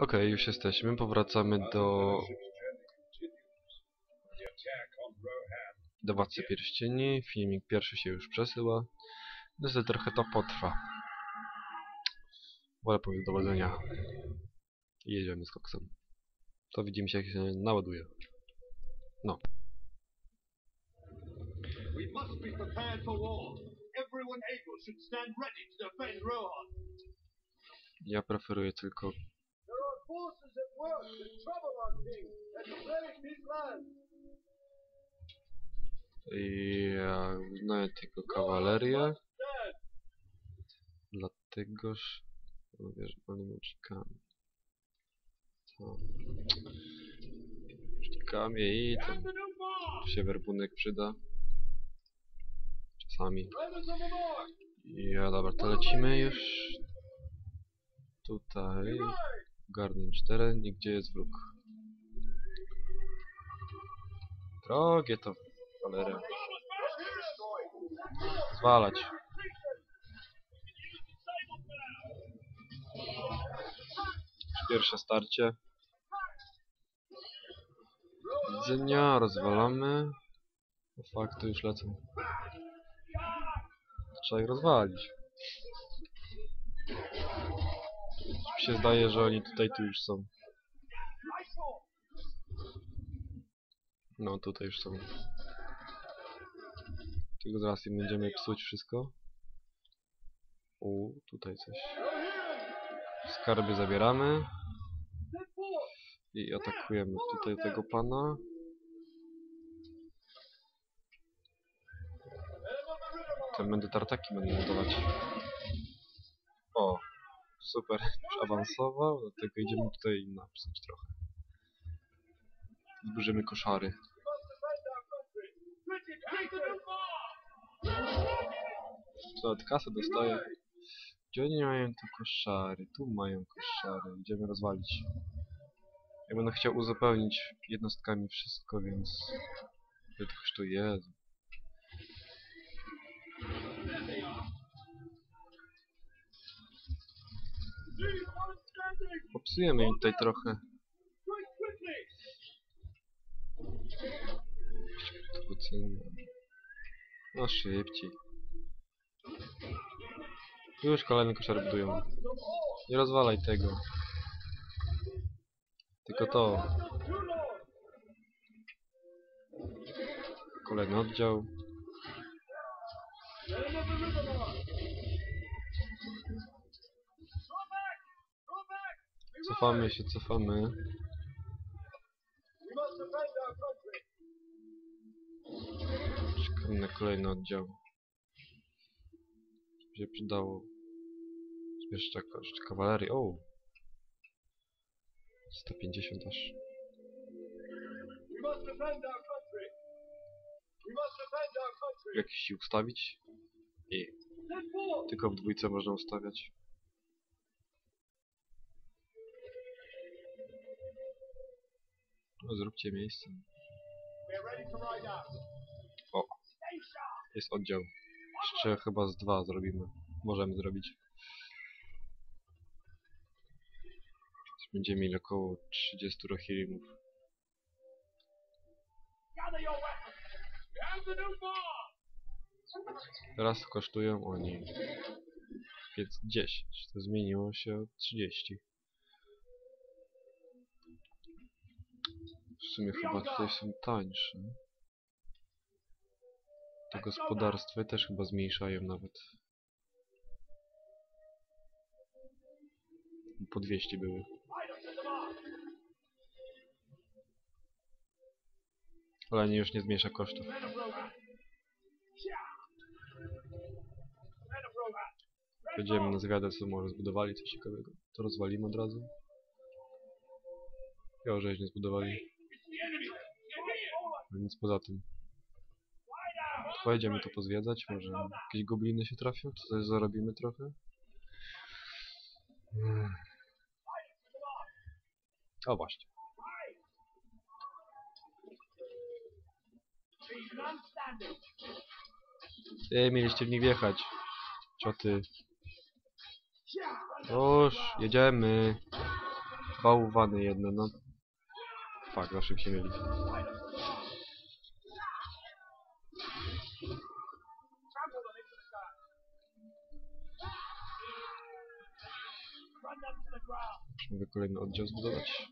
Okej, już jesteśmy. Powracamy do... Do Władcy Pierścieni. Filmik pierwszy się już przesyła. Niestety trochę to potrwa. Wolę powiadomienia. I jedziemy z koksem. To widzimy się jak się naładuje. No. We must be prepared for war. Everyone able should stand ready to defend Rohan. Ja preferuję tylko... Forces at work to trouble our king and plague his land. Ja uznaję tylko kawalerię. Dlategoż... No wiesz, mamy łucznikami. To... I And the new march. się werbunek przyda. Czasami. March. Ja dobra, to lecimy już. Tutaj. Ride. Garnąć teren i gdzie jest wróg. Drogie to cholera. Zwalać. Pierwsze starcie. Widzenia, rozwalamy. O fakt, to już lecą. Trzeba ich rozwalić. Się zdaje, że oni tutaj tu już są. No, tutaj już są. Tylko zaraz im będziemy psuć wszystko. U, tutaj coś. Skarby zabieramy. I atakujemy tutaj tego pana. Tam będę tartaki będę budować. Super, awansował, dlatego idziemy tutaj napsuć trochę. Zburzymy koszary. Co, od kasy dostaję. Gdzie oni mają tu koszary? Tu mają koszary. Idziemy rozwalić. Ja będę chciał uzupełnić jednostkami wszystko, więc... Ile to kosztuje? Jezu. Popsujemy im tutaj trochę. No szybciej. Już kolejny koszar budują. Nie rozwalaj tego. Tylko to. Kolejny oddział. Cofamy się, cofamy. Czekamy na kolejny oddział. Się przydało. Jeszcze, jeszcze kawalerii. O! 150 aż. Jak się ustawić? I tylko w dwójce można ustawiać. No, zróbcie miejsce. O, jest oddział. Jeszcze chyba z dwa zrobimy. Możemy zrobić. Będziemy mieli około 30 rohirimów. Teraz kosztują oni 10. To zmieniło się o 30. W sumie chyba tutaj są tańsze. Te gospodarstwa też chyba zmniejszają nawet. Po 200 były. Ale nie, już nie zmniejsza kosztów. Będziemy na zgadę, co może zbudowali coś ciekawego. To rozwalimy od razu. Jo, żeś nie zbudowali. It's the enemy. Get here. No nic poza tym. Pojedziemy to pozwiedzać, może jakieś gobliny się trafią, to też zarobimy trochę. Mm. O właśnie. Ej, mieliście w nich wjechać. Cioty. Już, jedziemy. Bałwany jedne, no. Fak, zawsze się mieli. Mogę kolejny oddział zbudować.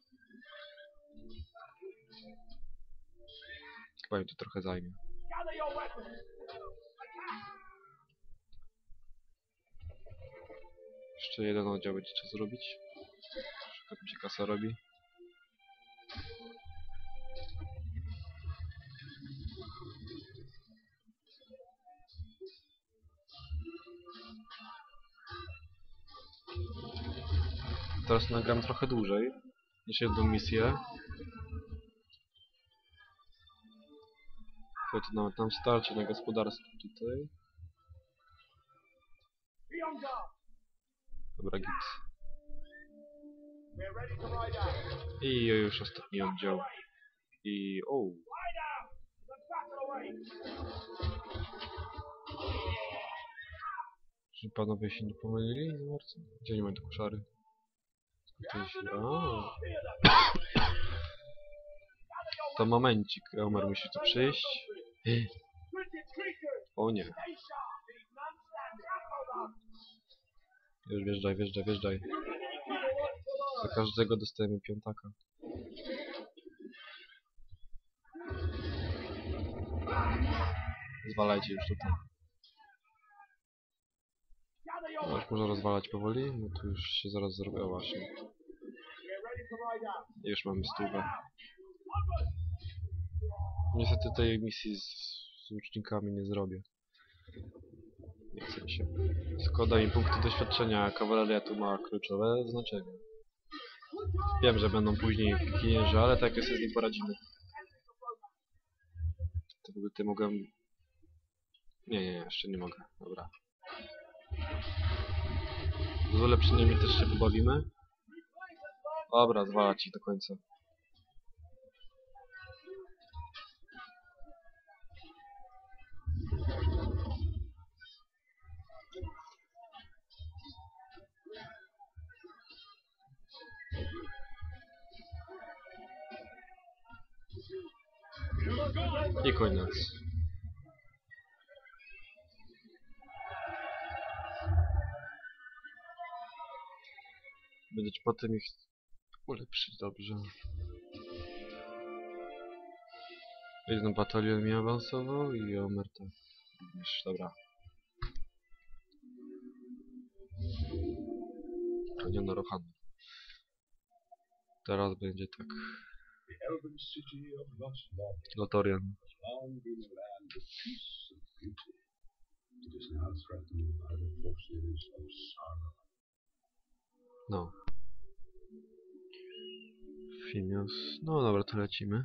Chyba mi to trochę zajmie. Jeszcze jeden oddział będzie trzeba zrobić. Szybko mi się kasa robi. Teraz nagram trochę dłużej niż jedną misję. To nawet nam starczy na gospodarstwo tutaj. Dobra, git. I już ostatni oddział. I... o. Czy panowie się nie pomylili? Gdzie nie mają te koszary? Fear them. to momencik. Omer musi tu przyjść. O nie. Już wjeżdżaj, wjeżdżaj, wjeżdżaj. Za każdego dostajemy piątaka. Zwalajcie już tutaj. No, już można rozwalać powoli? No to już się zaraz zrobię. O właśnie. Już mamy stówę. Niestety tej misji z, z łucznikami nie zrobię. Nie chce mi się. Szkoda mi punkty doświadczenia, a kawaleria tu ma kluczowe znaczenie. Wiem, że będą później pieniędzy, ale tak sobie z nim poradzimy. To w ogóle ty mogę... Nie, nie, nie, jeszcze nie mogę. Dobra. Z ulepszeniami też się pobawimy. Dobra, zwalać ich do końca. I koniec. Będziecie potem ich ulepszyć dobrze. Jeden batalion mi awansował i Omerta również, dobra. Raniony Rohan. Teraz będzie tak. Lotorian. has Fimios. No dobra, to lecimy.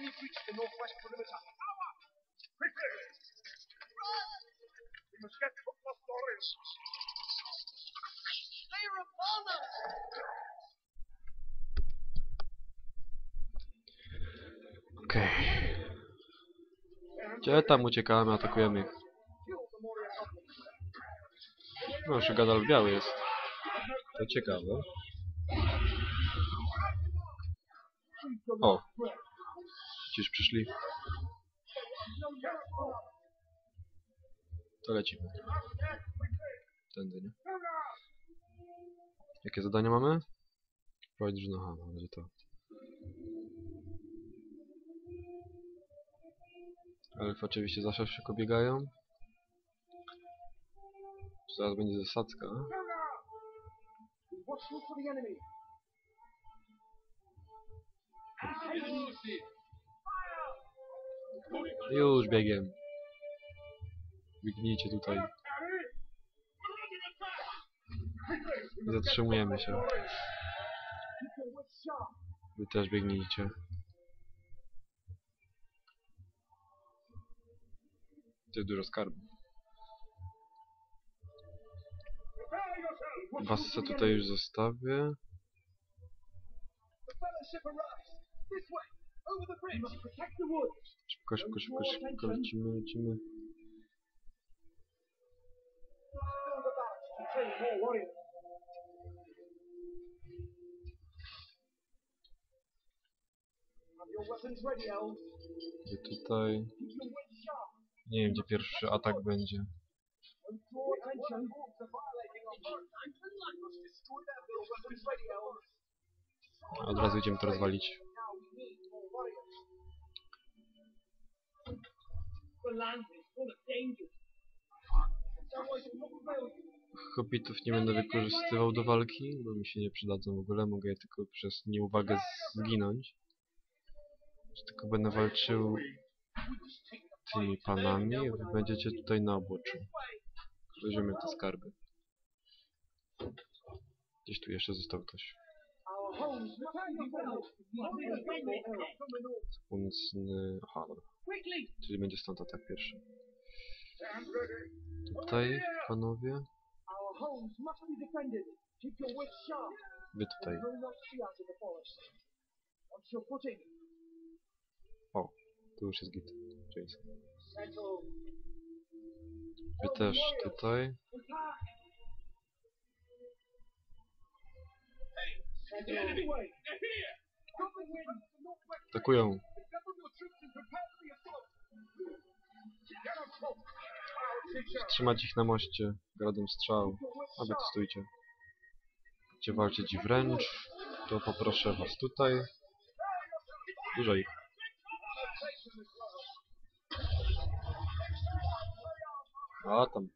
The enemy breached the northwest perimeter. Power! Quickly! We must get to Lost Lords. They are upon us! Okej. Gdzie tam uciekamy, atakujemy ich. The. No gadal biały jest. To ciekawe. O! Gdzieś przyszli. To lecimy. Tędy, nie? Jakie zadania mamy? Prowadź drużynę. Aha, no, będzie to. Elfy oczywiście zawsze szybko biegają. Zaraz będzie zasadzka. Watch out for the enemy. Już biegiem. Biegnijcie tutaj. Zatrzymujemy się. Wy też biegnijcie. Jest dużo skarbów. Was tutaj już zostawię. Over the bridge. protect the woods. Szybko, szybko, szybko, szybko, lecimy, lecimy. Wy tutaj. Nie wiem, gdzie pierwszy atak będzie. Od razu idziemy to rozwalić. Hobbitów nie będę wykorzystywał do walki, bo mi się nie przydadzą w ogóle. Mogę je tylko przez nieuwagę zginąć. Tylko będę walczył tymi panami, wy będziecie tutaj na obłoczu. Weźmiemy te skarby. Gdzieś tu jeszcze został ktoś. Północny... Aha, dobra. Czyli będzie stąd atak pierwszy. Tutaj, panowie. Wy tutaj. Footing, Tu już jest git. Jason. Wy też tutaj. Atakują. Trzymać ich na moście. Gradem strzał. A wy tu stójcie. Chcecie walczyć wręcz, to poproszę was tutaj. Dużo ich. A tam.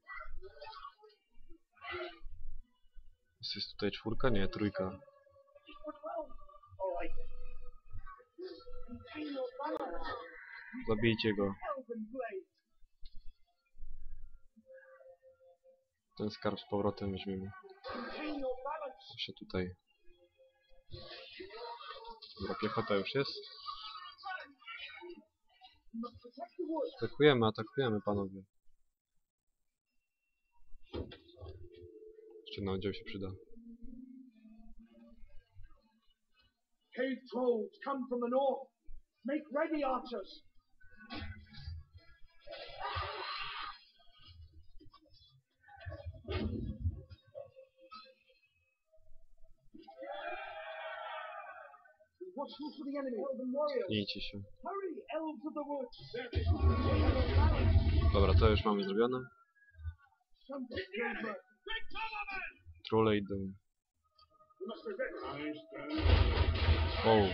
Jest jest tutaj czwórka? Nie, trójka. Zabijcie go. Ten skarb z powrotem weźmiemy. Jeszcze tutaj. Dobra, piechota już jest. Atakujemy, atakujemy panowie. Jeszcze na oddział się przyda. Cave trolls come from the north. Make ready, archers. Your balance. Dobra, to już mamy zrobione. Trole idą. O,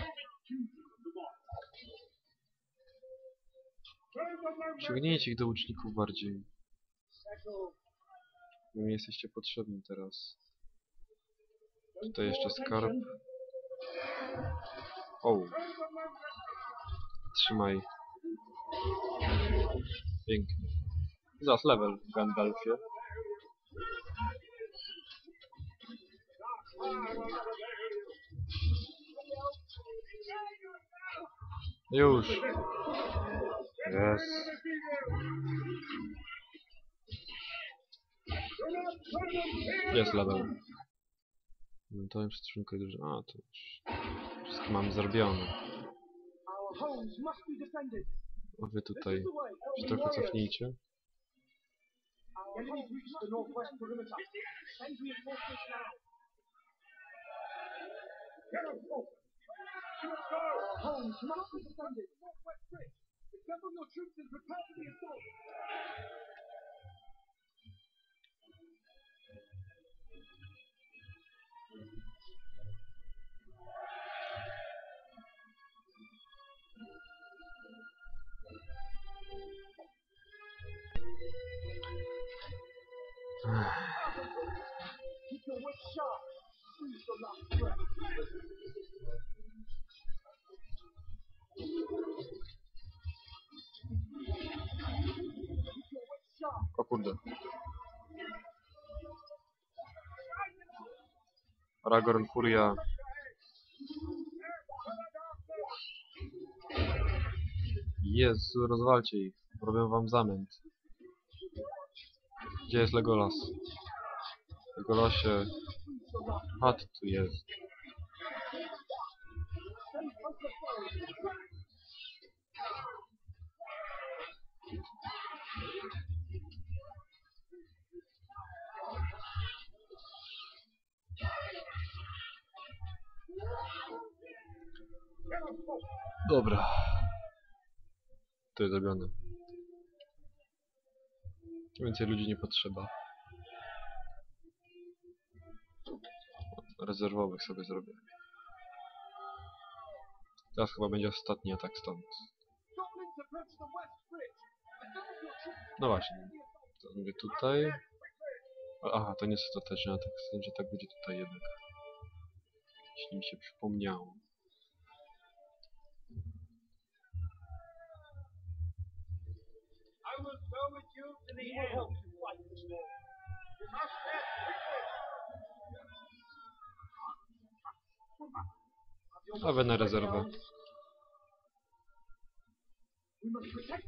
Przygnijcie ich do łuczników bardziej. Wy mi jesteście potrzebni teraz. Tutaj jeszcze skarb. O. Trzymaj. Pięknie. Zas level w Gandalfie. Już. Jest. Jest level. No to już skrzynkę dużo. A, to już mam zrobione. A wy tutaj się trochę cofnijcie. O kurde. Aragorn, Furia. Jezu, rozwalcie ich. Robię wam zamęt. Gdzie jest Legolas? Legolasie, ty tu jest. Dobra. To jest zrobione. Więcej ludzi nie potrzeba. Rezerwowych sobie zrobię. Teraz chyba będzie ostatni atak stąd. No właśnie. To mówię tutaj. Aha, to nie jest ostateczny atak. Znaczy tak będzie tutaj jednak. Jeśli mi się przypomniało. I will go with you to the end. Nawet na rezerwę. We